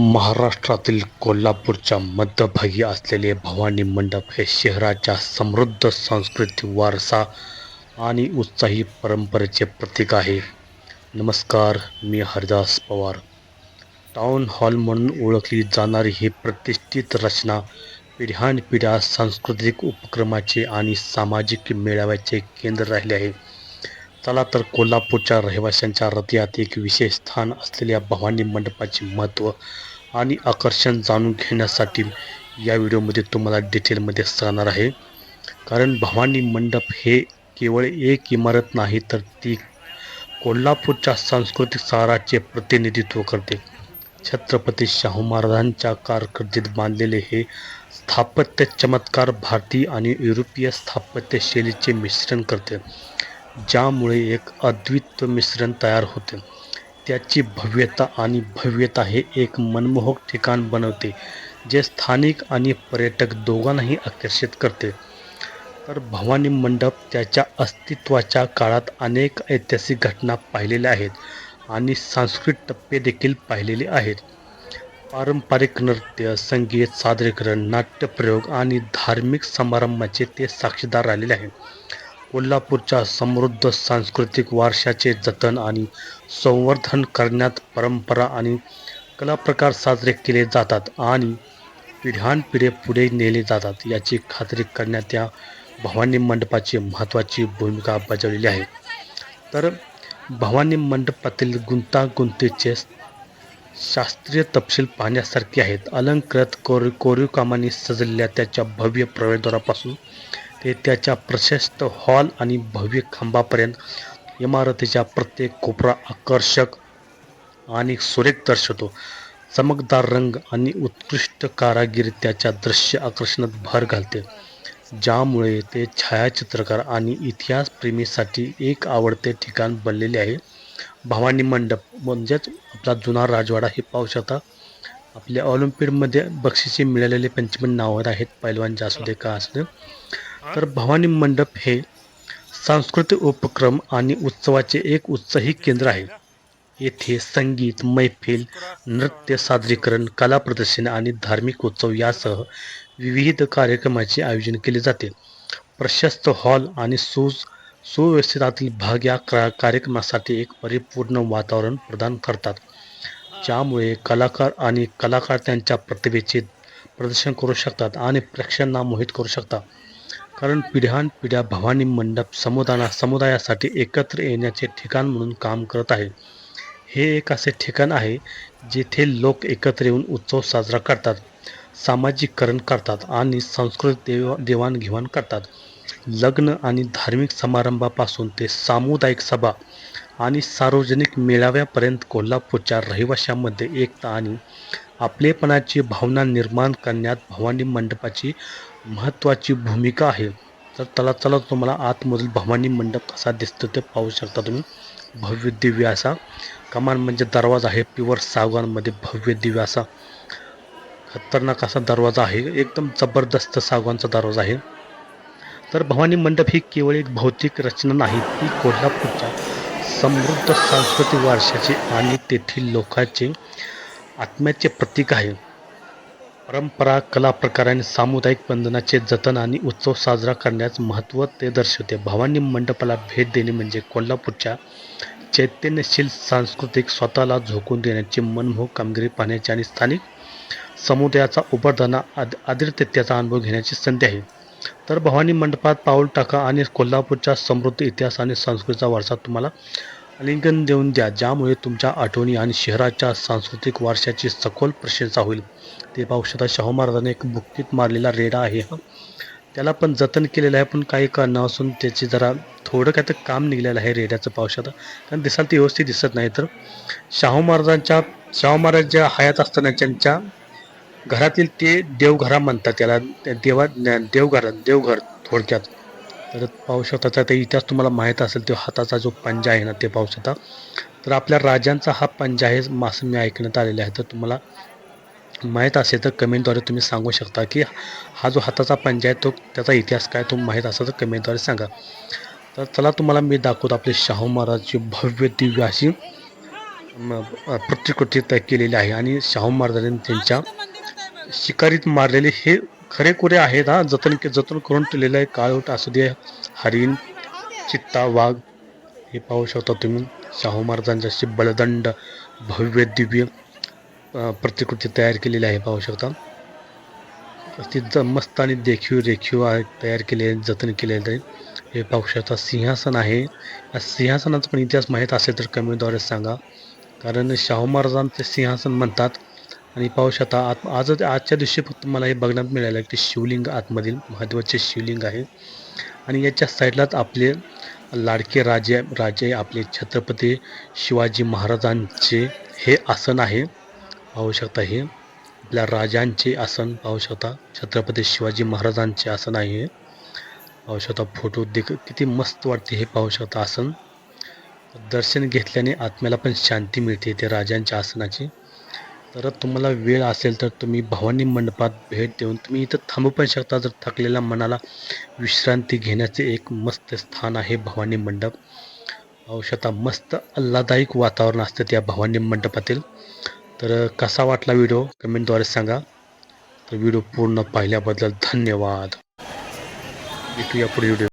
महाराष्ट्रातील कोल्हापूरच्या मध्यभागी असलेले भवानी मंडप हे शहराच्या समृद्ध सांस्कृतिक वारसा आणि उत्साही परंपरेचे प्रतीक आहे. नमस्कार मी हरदास पवार. टाउन हॉल म्हणून ओळखली जाणारी ही प्रतिष्ठित रचना पिढ्यानपिढ्या सांस्कृतिक उपक्रमाचे आणि सामाजिक मेळाव्याचे केंद्र राहिले आहे. चला तर कोल्हापूरच्या रहिवाशांच्या हृदयात एक विशेष स्थान असलेल्या भवानी मंडपाचे महत्त्व आणि आकर्षण जाणून घेण्यासाठी या व्हिडिओमध्ये तुम्हाला डिटेलमध्ये सांगणार आहे. कारण भवानी मंडप हे केवळ एक इमारत नाही तर ती कोल्हापूरच्या सांस्कृतिक साराचे प्रतिनिधित्व करते. छत्रपती शाहू महाराजांच्या कारकिर्दीत बांधलेले हे स्थापत्य चमत्कार भारतीय आणि युरोपीय स्थापत्य शैलीचे मिश्रण करते. ज्यामुळे एक अद्वित मिश्रण तयार होते. त्याची भव्यता आणि भव्यता हे एक मनमोहक ठिकाण बनवते जे स्थानिक आणि पर्यटक दोघांनाही आकर्षित करते. तर भवानी मंडप त्याच्या अस्तित्वाच्या काळात अनेक ऐतिहासिक घटना पाहिलेल्या आहेत आणि सांस्कृतिक टप्पे देखील पाहिलेले आहेत. पारंपरिक नृत्य संगीत सादरीकरण नाट्यप्रयोग आणि धार्मिक समारंभाचे ते साक्षीदार राहिलेले आहे कोल्हापूरच्या समृद्ध सांस्कृतिक वारशाचे जतन आणि संवर्धन करण्यात परंपरा आणि कलाप्रकार साजरे केले जातात आणि पिढ्यानपिढे पुढे नेले जातात. याची खात्री करण्यात या भवानी मंडपाची महत्त्वाची भूमिका बजावलेली आहे. तर भवानी मंडपातील गुंतागुंतीचे शास्त्रीय तपशील पाहण्यासारखे आहेत. अलंकृत कोर कोरीव कामांनी सजलेल्या त्याच्या भव्य प्रवेशद्वारापासून ते त्याच्या प्रशस्त हॉल आणि भव्य खांबापर्यंत इमारतीच्या प्रत्येक कोपरा आकर्षक आणि सुरेख दर्शवतो. चमकदार रंग आणि उत्कृष्ट कारागिरी त्याच्या दृश्य आकर्षणात भर घालते ज्यामुळे ते छायाचित्रकार आणि इतिहासप्रेमीसाठी एक आवडते ठिकाण बनलेले आहे. भवानी मंडप म्हणजेच आपला जुना राजवाडा हे पाहू शकता. आपल्या ऑलिम्पिकमध्ये बक्षिसे मिळालेले पंचमन नावं आहेत. पैलवानचे असू दे का असू दे तर भवानी मंडप हे सांस्कृतिक उपक्रम आणि उत्सवाचे एक उत्साही केंद्र आहे. येथे संगीत मैफिल नृत्य सादरीकरण कला प्रदर्शन आणि धार्मिक उत्सव यासह विविध कार्यक्रमाचे आयोजन केले जाते. प्रशस्त हॉल आणि सु सुव्यवस्थितातील भाग या का कार्यक्रमासाठी एक परिपूर्ण वातावरण प्रदान करतात. ज्यामुळे कलाकार आणि कलाकार त्यांच्या प्रतिभेचे प्रदर्शन करू शकतात आणि प्रेक्षकांना मोहित करू शकतात. कारण पिढ्यानपिढ्या भवानी मंडप समुदाना समुदायासाठी एकत्र येण्याचे ठिकाण म्हणून काम करत आहे. हे एक असे ठिकाण आहे जेथे लोक एकत्र येऊन उत्सव साजरा करतात सामाजिकरण करतात आणि संस्कृत देव देवाणघेवाण करतात. लग्न आणि धार्मिक समारंभापासून ते सामुदायिक सभा आणि सार्वजनिक मेळाव्यापर्यंत कोल्हापूरच्या रहिवाशांमध्ये एकता आणि आपलेपणाची भावना निर्माण करण्यात भवानी मंडपाची महत्त्वाची भूमिका आहे. तर चला चला तुम्हाला आतमधील भवानी मंडप कसा दिसतो ते पाहू शकता तुम्ही. भव्य दिव्य असा. कमान म्हणजे दरवाजा आहे प्युअर सागवानमध्ये भव्य दिव्य असा. खतरनाक असा दरवाजा आहे एकदम जबरदस्त सागवानचा दरवाजा आहे. तर भवानी मंडप ही केवळ एक भौतिक रचना नाही ती कोल्हापूरच्या समृद्ध सांस्कृतिक वारशाचे आणि तेथील लोकांचे आत्म्याचे प्रतीक आहे. परंपरा कला प्रकाराने आणि सामुदायिक बंधनाचे जतन आणि उत्सव साजरा करण्यास महत्त्व ते दर्शवते. भवानी मंडपाला भेट देणे म्हणजे कोल्हापूरच्या चैतन्यशील सांस्कृतिक स्वतःला झोकून देण्याची मनमोहक कामगिरी पाहण्याची आणि स्थानिक समुदायाचा उभारताना आद आदित्यतेचा अनुभव घेण्याची संधी आहे. तर भवानी मंडपात पाऊल टाका आणि कोल्हापूरच्या समृद्ध इतिहास आणि संस्कृतीचा वारसा तुम्हाला आलिंगन देऊन द्या ज्यामुळे तुमच्या आठवणी आणि शहराच्या सांस्कृतिक वारशाची सखोल प्रशंसा होईल. ते पाहू शाहू महाराजांनी एक बुक्कीत मारलेला रेडा आहे हा. त्याला पण जतन केलेलं आहे पण काही कारण असून त्याची जरा थोडं काय तर काम निघलेलं आहे रेड्याचं पावसाचं कारण दिसाल ते व्यवस्थित दिसत नाही तर. शाहू महाराजांच्या शाहू महाराजांच्या हयात असताना त्यांच्या घरातील ते देवघरा म्हणतात त्याला देवा देवघर देवघर थोडक्यात. तर पाहू शकता त्याचा ते इतिहास तुम्हाला माहीत असेल तो हाताचा जो पंजा आहे ना ते पाहू शकता तर आपल्या राजांचा हा पंजा आहे मासं मी ऐकण्यात आलेला आहे. तर तुम्हाला माहीत असेल तर कमेंटद्वारे तुम्ही सांगू शकता की हा जो हाताचा पंजा आहे तो त्याचा इतिहास काय तो माहीत असेल तर कमेंटद्वारे सांगा. तर चला तुम्हाला मी दाखवतो आपले शाहू महाराजची भव्य दिव्य अशी प्रतिकृती तयार केलेली आहे. आणि शाहू महाराजांनी त्यांच्या शिकारीत मारलेले हे खरेखुरे आहेत हा. जतन जतन करून ठेवलेलं आहे. काळोट असू दे. हरिण चित्ता वाघ हे पाहू शकता तुम्ही. शाहू महाराजांच्या अशी बलदंड भव्य दिव्य प्रतिकृती तयार केलेली आहे पाहू शकता. ती ज मस्त आणि देखीव रेखीव आहे तयार केले जतन केले आहे. हे पाहू शकता सिंहासन आहे. या सिंहासनाचा पण इतिहास माहीत असेल तर कमेंटद्वारे सांगा. कारण शाहू महाराजांचे सिंहासन म्हणतात आणि पाहू शकता आत आज आजच्या दिवशी फक्त मला हे बघण्यात मिळालं की शिवलिंग आतमधील महत्त्वाचे शिवलिंग आहे. आणि याच्या साईडलाच आपले लाडके राजे राजे आपले छत्रपती शिवाजी महाराजांचे हे आसन आहे. पाहू शकता हे. आपल्या राजांचे आसन पाहू शकता छत्रपती शिवाजी महाराजांचे आसन आहे. हे. पाहू शकता फोटो देख किती मस्त वाटते हे पाहू शकता आसन. दर्शन घेतल्याने आत्म्याला पण शांती मिळते ते राजांच्या आसनाची. तर तुम्हाला वेळ असेल तर तुम्ही भवानी मंडपात भेट देऊन तुम्ही इथं थांबू पण शकता. जर थकलेल्या मनाला विश्रांती घेण्याचे एक मस्त स्थान आहे भवानी मंडप. पाहू मस्त आल्हादायक वातावरण असतं त्या भवानी मंडपातील. तर कसा वाटला व्हिडिओ? कमेंटद्वारे सांगा. तर व्हिडिओ पूर्ण पाहिल्याबद्दल धन्यवाद. भेटूया पुढे व्हिडिओ